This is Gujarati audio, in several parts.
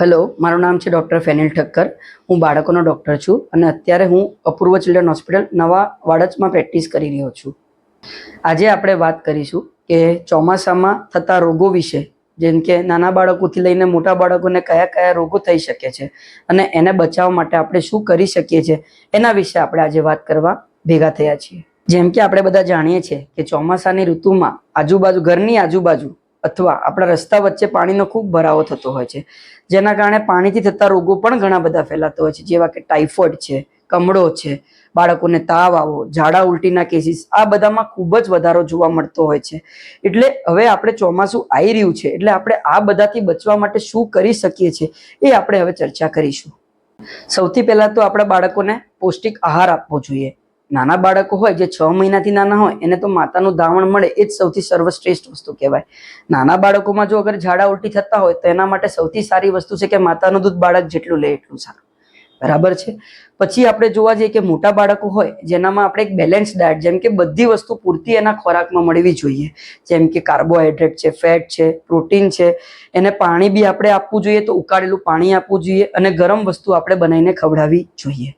હેલો મારું નામ છે ડૉક્ટર ફેનિલ ઠક્કર. હું બાળકોનો ડૉક્ટર છું અને અત્યારે હું અપૂર્વ ચિલ્ડ્રન હોસ્પિટલ નવા વાડજમાં પ્રેક્ટિસ કરી રહ્યો છું. આજે આપણે વાત કરીશું કે ચોમાસામાં થતા રોગો વિશે, જેમ કે નાના બાળકોથી લઈને મોટા બાળકોને કયા કયા રોગો થઈ શકે છે અને એને બચાવવા માટે આપણે શું કરી શકીએ છીએ, એના વિશે આપણે આજે વાત કરવા ભેગા થયા છીએ. જેમ કે આપણે બધા જાણીએ છીએ કે ચોમાસાની ઋતુમાં આજુબાજુ, ઘરની આજુબાજુ અથવા આપણા રસ્તા વચ્ચે પાણીનો ખૂબ ભરાવો થતો હોય છે. જેના કારણે પાણીથી થતા રોગો પણ ઘણા બધા ફેલાતા હોય છે. જેવા કે ટાઇફોઇડ છે, કમળો છે, બાળકોને તાવ આવો, ઝાડા ઉલટીના કેસીસ, આ બધામાં ખૂબ જ વધારો જોવા મળતો હોય છે. એટલે હવે આપણે ચોમાસું આવી રહ્યું છે, એટલે આપણે આ બધાથી બચવા માટે શું કરી શકીએ છીએ એ આપણે હવે ચર્ચા કરીશું. સૌથી પહેલાં તો આપણા બાળકોને પૌષ્ટિક આહાર આપવો જોઈએ. નાના બાળકો હોય, જે છ મહિનાથી નાના હોય, એને તો માતાનું ધાવણ મળે, એ જ સૌથી સર્વશ્રેષ્ઠ વસ્તુ કહેવાય. નાના બાળકોમાં જો અગર ઝાડા ઉલટી થતા હોય, તો એના માટે સૌથી સારી વસ્તુ છે કે માતાનું દૂધ બાળક જેટલું લે એટલું સારું. બરાબર છે? પછી આપણે જોવા જઈએ કે મોટા બાળકો હોય, જેનામાં આપણે એક બેલેન્સ ડાયટ, જેમ કે બધી વસ્તુ પૂરતી એના ખોરાકમાં મળવી જોઈએ. જેમ કે કાર્બોહાઈડ્રેટ છે, ફેટ છે, પ્રોટીન છે, એને પાણી બી આપણે આપવું જોઈએ તો ઉકાળેલું પાણી આપવું જોઈએ અને ગરમ વસ્તુ આપણે બનાવીને ખવડાવવી જોઈએ.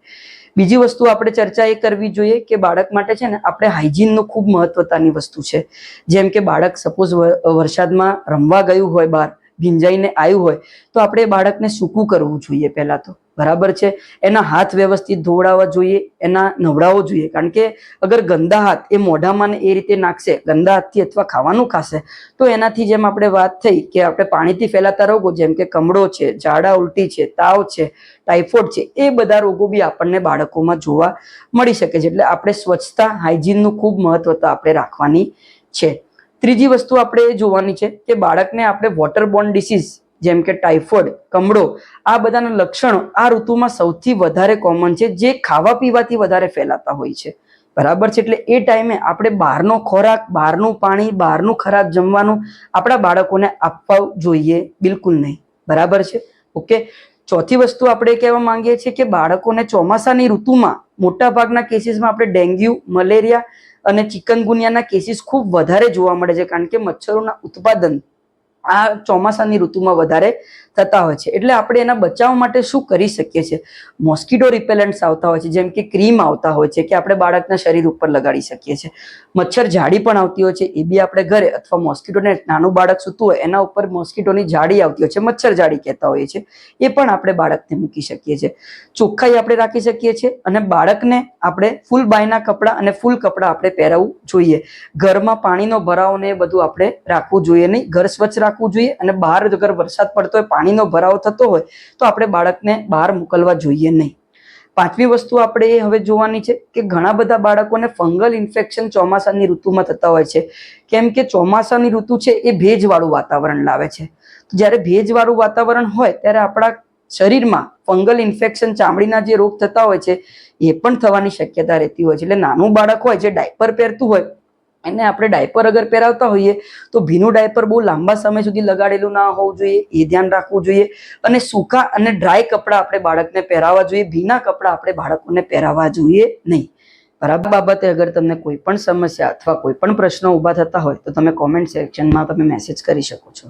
બીજી વસ્તુ આપણે ચર્ચા એ કરવી જોઈએ કે બાળક માટે છે ને આપણે હાઇજીનનું ખૂબ મહત્વતાની વસ્તુ છે. જેમ કે બાળક સપોઝ વરસાદમાં રમવા ગયું હોય બહાર ભીંજાઈને આવ્યું હોય, તો આપણે બાળકને સૂકું કરવું જોઈએ પહેલાં તો. બરાબર છે? એના હાથ વ્યવસ્થિત ધોવડાવવા જોઈએ, એના નવડાવવો જોઈએ. કારણ કે અગર ગંદા હાથ એ મોઢામાં એ રીતે નાખશે, ગંદા હાથથી અથવા ખાવાનું ખાશે, તો એનાથી જેમ આપણે વાત થઈ કે આપણે પાણીથી ફેલાતા રોગો જેમ કે કમળો છે, ઝાડા ઉલટી છે, તાવ છે, ટાઇફોઇડ છે, એ બધા રોગો બી આપણને બાળકોમાં જોવા મળી શકે છે. એટલે આપણે સ્વચ્છતા, હાઇજીનનું ખૂબ મહત્વતા આપણે રાખવાની છે. ત્રીજી વસ્તુ આપણે જોવાની છે કે બાળકને આપણે વોટરબોર્ન ડિસીઝ જેમ કે ટાઇફોઇડ કમળો, આ બધાના લક્ષણો આ ઋતુમાં સૌથી વધારે કોમન છે, જે ખાવા પીવાથી વધારે ફેલાતા હોય છે. બરાબર છે? એટલે એ ટાઈમે આપણે બહારનો ખોરાક, બહારનું પાણી, બહારનું ખરાબ જમવાનું આપણા બાળકોને આપવા જોઈએ બિલકુલ નહીં. બરાબર છે? ઓકે? ચોથી વસ્તુ આપણે કહેવા માંગીએ છીએ કે બાળકોને ચોમાસાની ઋતુમાં મોટાભાગના કેસીસમાં આપણે ડેન્ગ્યુ, મલેરિયા અને ચિકનગુનિયાના કેસીસ ખૂબ વધારે જોવા મળે છે કારણ કે મચ્છરોના ઉત્પાદન આ ચોમાસાની ઋતુમાં વધારે થતા હોય છે. એટલે આપણે એના બચાવ માટે શું કરી શકીએ છીએ? મોસ્કિટો રિપેલન્ટ્સ આવતા હોય છે, જેમ કે ક્રીમ આવતા હોય છે, કે આપણે બાળકના શરીર ઉપર લગાડી શકીએ છીએ. મચ્છર જાડી પણ આવતી હોય છે, એ બી આપણે ઘરે, અથવા મોસ્કિટોને નાનું બાળક સૂતું હોય, એના ઉપર મોસ્કિટોની જાડી આવતી હોય છે, મચ્છર જાડી કહેતા હોઈએ છીએ. એ પણ આપણે બાળકને મૂકી શકીએ છીએ. ચોખ્ખાઈ આપણે રાખી શકીએ છીએ, અને બાળકને આપણે ફૂલ બાયના કપડાં અને ફૂલ કપડાં આપણે પહેરાવવું જોઈએ. ઘરમાં પાણીનો ભરાવો ને એ બધું આપણે રાખવું જોઈએ નહીં. ઘર સ્વચ્છ રાખવું જોઈએ અને બહાર અગર વરસાદ પડતો હોય, પાણીનો ભરાવો થતો હોય, તો આપણે બાળકને બહાર મોકલવા જોઈએ નહીં. પાંચમી વસ્તુ આપણે એ હવે જોવાની છે કે ઘણા બધા બાળકોને ફંગલ ઇન્ફેક્શન ચોમાસાની ઋતુમાં થતા હોય છે. કેમ કે ચોમાસાની ઋતુ છે એ ભેજવાળું વાતાવરણ લાવે છે. જ્યારે ભેજવાળું વાતાવરણ હોય, ત્યારે આપણા શરીરમાં ફંગલ ઇન્ફેક્શન, ચામડીના જે રોગ થતા હોય છે, એ પણ થવાની શક્યતા રહેતી હોય છે. એટલે નાનું બાળક હોય, જે ડાયપર પહેરતું હોય એને આપણે ડાયપર અગર પહેરાવતા હોઈએ, તો ભીનું ડાયપર બહુ લાંબા સમય સુધી લગાડેલું ના હોવું જોઈએ, એ ધ્યાન રાખવું જોઈએ. અને સૂકા અને ડ્રાય કપડાં આપણે બાળકને પહેરાવવા જોઈએ, ભીના કપડાં આપણે બાળકોને પહેરાવવા જોઈએ નહીં. બરાબર? બાબતે અગર તમને કોઈ પણ સમસ્યા અથવા કોઈ પણ પ્રશ્નો ઊભા થતા હોય, તો તમે કોમેન્ટ સેક્શનમાં તમે મેસેજ કરી શકો છો.